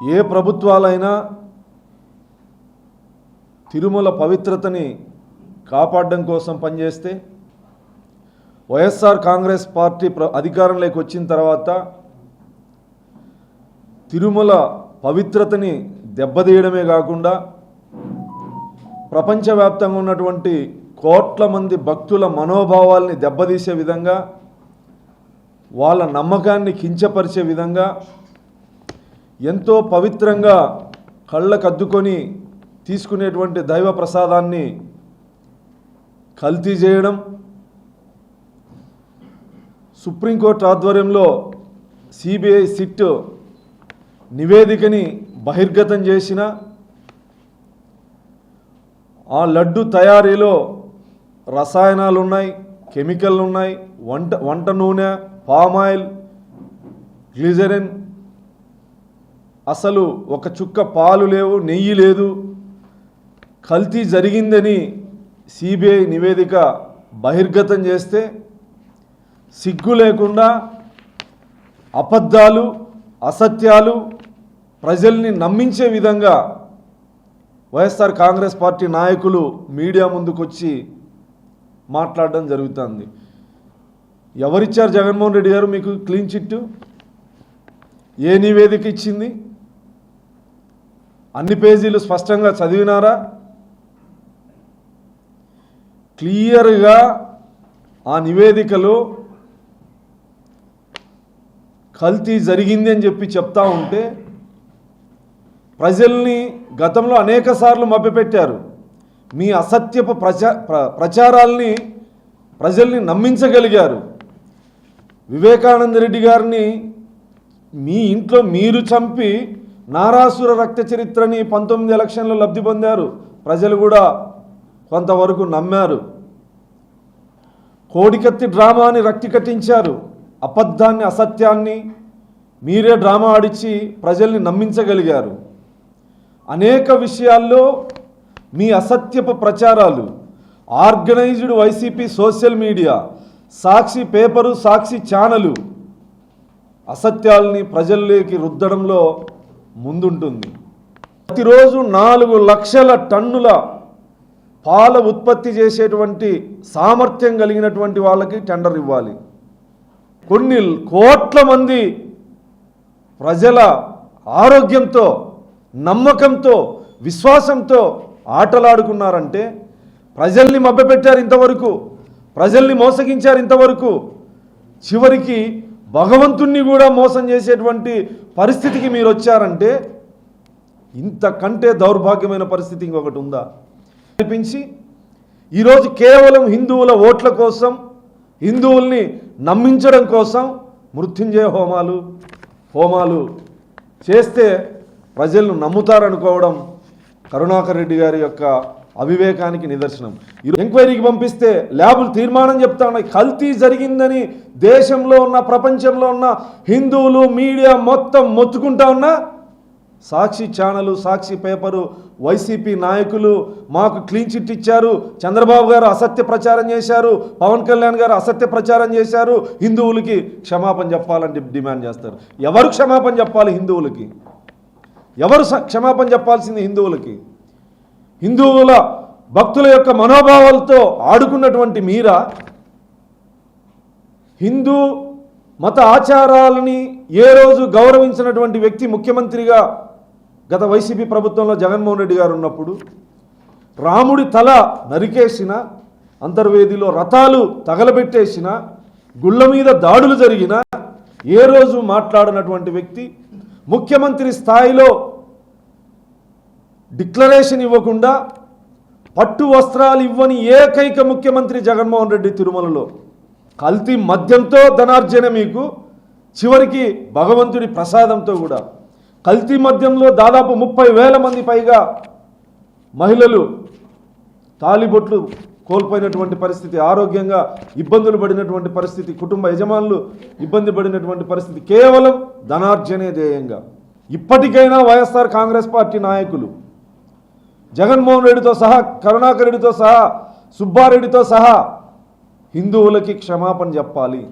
ఏ ప్రభుత్వాలైనా తిరుమల పవిత్రతని కాపాడడం కోసం పనిచేస్తే వైఎస్ఆర్ కాంగ్రెస్ పార్టీ ప్ర అధికారంలోకి వచ్చిన తర్వాత తిరుమల పవిత్రతని దెబ్బతీయడమే కాకుండా ప్రపంచవ్యాప్తంగా ఉన్నటువంటి కోట్ల మంది భక్తుల మనోభావాల్ని దెబ్బతీసే విధంగా వాళ్ళ నమ్మకాన్ని కించపరిచే విధంగా ఎంతో పవిత్రంగా కళ్ళకద్దుకొని తీసుకునేటువంటి దైవ ప్రసాదాన్ని కల్తీ చేయడం సుప్రీంకోర్టు ఆధ్వర్యంలో సిబిఐ సిట్ నివేదికని బహిర్గతం చేసిన ఆ లడ్డు తయారీలో రసాయనాలు ఉన్నాయి కెమికల్ ఉన్నాయి వంట వంట నూనె పామాయిల్ గ్లిజరిన్ అసలు ఒక చుక్క పాలు లేవు నెయ్యి లేదు. కల్తీ జరిగిందని సిబిఐ నివేదిక బహిర్గతం చేస్తే సిగ్గు లేకుండా అబద్ధాలు అసత్యాలు ప్రజల్ని నమ్మించే విధంగా వైఎస్ఆర్ కాంగ్రెస్ పార్టీ నాయకులు మీడియా ముందుకొచ్చి మాట్లాడడం జరుగుతుంది. ఎవరిచ్చారు జగన్మోహన్ రెడ్డి గారు మీకు క్లీన్ చిట్టు? ఏ నివేదిక ఇచ్చింది? అన్ని పేజీలు స్పష్టంగా చదివినారా? క్లియర్గా ఆ నివేదికలో కల్తీ జరిగింది అని చెప్పి చెప్తా ఉంటే ప్రజల్ని గతంలో అనేక సార్లు మభ్యపెట్టారు. మీ అసత్యపు ప్రచా ప్రచారాల్ని ప్రజల్ని నమ్మించగలిగారు. వివేకానంద రెడ్డి గారిని మీ ఇంట్లో మీరు చంపి నారాసుర రక్త చరిత్రని పంతొమ్మిది ఎలక్షన్లో లబ్ధి పొందారు. ప్రజలు కూడా కొంతవరకు నమ్మారు. కోడికత్తి డ్రామాని రక్తి కట్టించారు. అబద్ధాన్ని అసత్యాన్ని మీరే డ్రామా ఆడిచ్చి ప్రజల్ని నమ్మించగలిగారు. అనేక విషయాల్లో మీ అసత్యపు ప్రచారాలు organized YCP social media Sakshi paper Sakshi channel అసత్యాల్ని ప్రజల్లోకి రుద్దడంలో ముందుంటుంది. ప్రతిరోజు నాలుగు లక్షల టన్నుల పాల ఉత్పత్తి చేసేటువంటి సామర్థ్యం కలిగినటువంటి వాళ్ళకి టెండర్ ఇవ్వాలి. కొన్ని కోట్ల మంది ప్రజల ఆరోగ్యంతో నమ్మకంతో విశ్వాసంతో ఆటలాడుకున్నారంటే ప్రజల్ని మభ్యపెట్టారు ఇంతవరకు ప్రజల్ని మోసగించారు ఇంతవరకు చివరికి భగవంతుణ్ణి కూడా మోసం చేసేటువంటి పరిస్థితికి మీరు వచ్చారంటే ఇంతకంటే దౌర్భాగ్యమైన పరిస్థితి ఇంకొకటి ఉందా? అనిపించి ఈరోజు కేవలం హిందువుల ఓట్ల కోసం హిందువుల్ని నమ్మించడం కోసం మృత్యుంజయ హోమాలు హోమాలు చేస్తే ప్రజలను నమ్ముతారనుకోవడం కరుణాకర్ రెడ్డి గారి యొక్క అవివేకానికి నిదర్శనం. ఎంక్వైరీకి పంపిస్తే ల్యాబులు తీర్మానం చెప్తా ఉన్నాయి కల్తీ జరిగిందని దేశంలో ఉన్న ప్రపంచంలో ఉన్న హిందువులు మీడియా మొత్తం మొత్తుకుంటా ఉన్నా Sakshi channel Sakshi paper YCP నాయకులు మాకు క్లీన్ చిట్ ఇచ్చారు. చంద్రబాబు గారు అసత్య ప్రచారం చేశారు. పవన్ కళ్యాణ్ గారు అసత్య ప్రచారం చేశారు. హిందువులకి క్షమాపణ చెప్పాలని డిమాండ్ చేస్తారు. ఎవరు క్షమాపణ చెప్పాలి హిందువులకి? ఎవరు స- క్షమాపణ చెప్పాల్సింది హిందువులకి? హిందువుల భక్తుల యొక్క మనోభావాలతో ఆడుకున్నటువంటి మీరా హిందూ మత ఆచారాలని ఏ రోజు గౌరవించినటువంటి వ్యక్తి ముఖ్యమంత్రిగా గత వైసీపీ ప్రభుత్వంలో జగన్మోహన్ రెడ్డి గారు ఉన్నప్పుడు రాముడి తల నరికేసిన అంతర్వేదిలో రథాలు తగలబెట్టేసిన గుళ్ళ మీద దాడులు జరిగిన ఏ రోజు మాట్లాడినటువంటి వ్యక్తి ముఖ్యమంత్రి స్థాయిలో డిక్లరేషన్ ఇవ్వకుండా పట్టు వస్త్రాలు ఇవ్వని ఏకైక ముఖ్యమంత్రి జగన్మోహన్ రెడ్డి తిరుమలలో. కల్తీ మద్యంతో ధనార్జన మీకు చివరికి భగవంతుడి ప్రసాదంతో కూడా. కల్తీ మద్యంలో దాదాపు ముప్పై వేల మంది పైగా మహిళలు తాలిబొట్లు కోల్పోయినటువంటి పరిస్థితి ఆరోగ్యంగా ఇబ్బందులు పడినటువంటి పరిస్థితి కుటుంబ యజమానులు ఇబ్బంది పడినటువంటి పరిస్థితి. కేవలం ధనార్జనే ధ్యేయంగా. ఇప్పటికైనా వైఎస్ఆర్ కాంగ్రెస్ పార్టీ నాయకులు జగన్మోహన్ రెడ్డితో సహా కరుణాకర్ రెడ్డితో సహా సుబ్బారెడ్డితో సహా హిందువులకి క్షమాపణ చెప్పాలి.